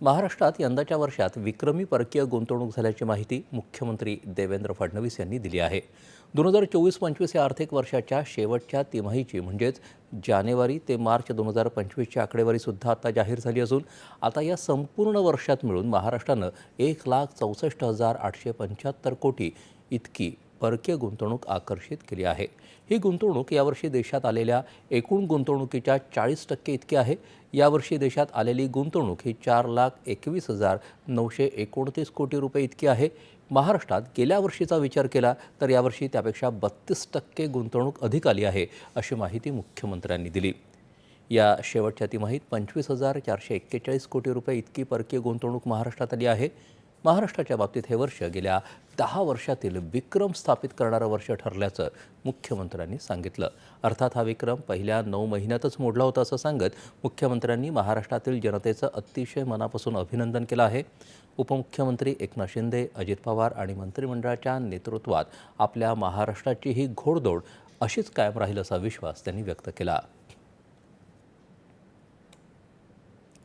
महाराष्ट्रात यंदाच्या वर्षात विक्रमी परकीय गुंतवणूक झाल्याची माहिती मुख्यमंत्री देवेंद्र फडणवीस यांनी दिली आहे. दोन हजार चोवीस पंचवीस या आर्थिक वर्षाच्या शेवटच्या तिमाहीची म्हणजेच जानेवारी ते मार्च दोन हजार पंचवीसची आकडेवारीसुद्धा आता जाहीर झाली असून आता या संपूर्ण वर्षात मिळून महाराष्ट्रानं एक लाख चौसष्ट हजार आठशे पंच्याहत्तर कोटी इतकी परकीय गुंतवणूक आकर्षित केली आहे. ही गुंतवणूक यावर्षी देशात आलेल्या एकूण गुंतवणुकीच्या चाळीस टक्के इतकी आहे. यावर्षी देशात आलेली गुंतवणूक ही चार लाख एकवीस हजार नऊशे एकोणतीस कोटी रुपये इतकी आहे. महाराष्ट्रात गेल्या वर्षीचा विचार केला तर यावर्षी त्यापेक्षा बत्तीस टक्के गुंतवणूक अधिक आली आहे अशी माहिती मुख्यमंत्र्यांनी दिली. या शेवटच्या तिमाहीत पंचवीस हजार चारशे एक्केचाळीस कोटी रुपये इतकी परकीय गुंतवणूक महाराष्ट्रात आली आहे. महाराष्ट्राच्या बाबतीत हे वर्ष गेल्या दहा वर्षातील विक्रम स्थापित करणारं वर्ष ठरल्याचं मुख्यमंत्र्यांनी सांगितलं. अर्थात हा विक्रम पहिल्या नऊ महिन्यातच मोडला होता असं सांगत मुख्यमंत्र्यांनी महाराष्ट्रातील जनतेचं अतिशय मनापासून अभिनंदन केलं आहे. उपमुख्यमंत्री एकनाथ शिंदे अजित पवार आणि मंत्रिमंडळाच्या नेतृत्वात आपल्या महाराष्ट्राची ही घोडदौड अशीच कायम राहील असा विश्वास त्यांनी व्यक्त केला.